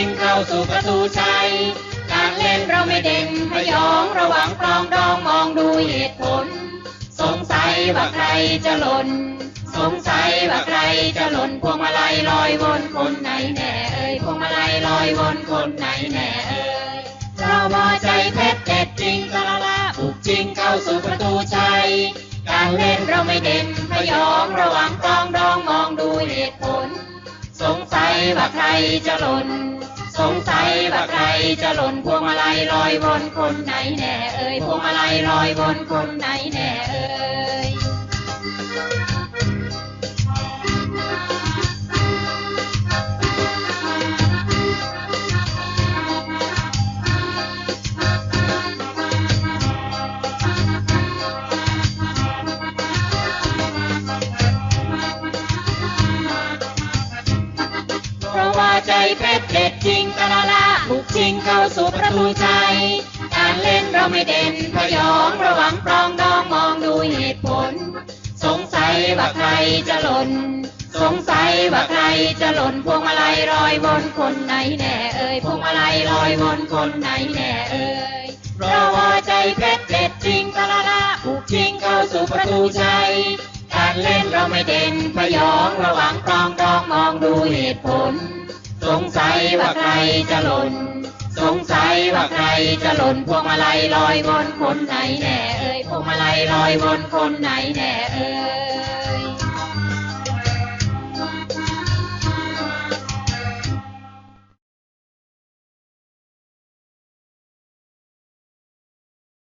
ิ่งเข้าสู่ประตูชัยการเล่นเราไม่เด่นพยองระวังปลองดองมองดูเหตุผล สงสัยว่าใครจะหล่น สงสัยว่าใครจะหล่นพวงมาลัยลอยวนคนไหนแน่เอ่ยพวงมาลัยลอยวนคนไหนแน่เอ่ยเรามอใจเพชรเด็ดจริงกะละละบุกจริงเข้าสู่ประตูชัยการเล่นเราไม่เด่นพยองระวังปลองดองมองดูเหตุผล สงสัยว่าใครจะหล่น สงสัยว่าใครจะหล่นพวงมาลัยลอยวนคนไหนแน่เอ่ยพวงมาลัยลอยวนคนไหนแน่เอ่ย ใจเพชรเด็ดจริงตะละละบุกจริงเข้าสู่ประตูใจ การเล่นเราไม่เด่นพยองระวังปลองดองมองดูเหตุผล สงสัยว่าใครจะหล่น สงสัยว่าใครจะหล่นพวงมาลัยลอยวนคนไหนแน่เอ่ยพวงมาลัยลอยวนคนไหนแน่เอ่ยเราะว่าใจเพชรเด็ดจริงตะละละบุกจริงเข้าสู่ประตูใจการเล่นเราไม่เด่นพยองระวังปลองดองมองดูเหตุผล สงสัยว่าใครจะหล่น สงสัยว่าใครจะหล่นพวงมาลัยลอยวนคนไหนแน่เอ่ยพวงมาลัยลอยวนคนไหนแน่เอ่ย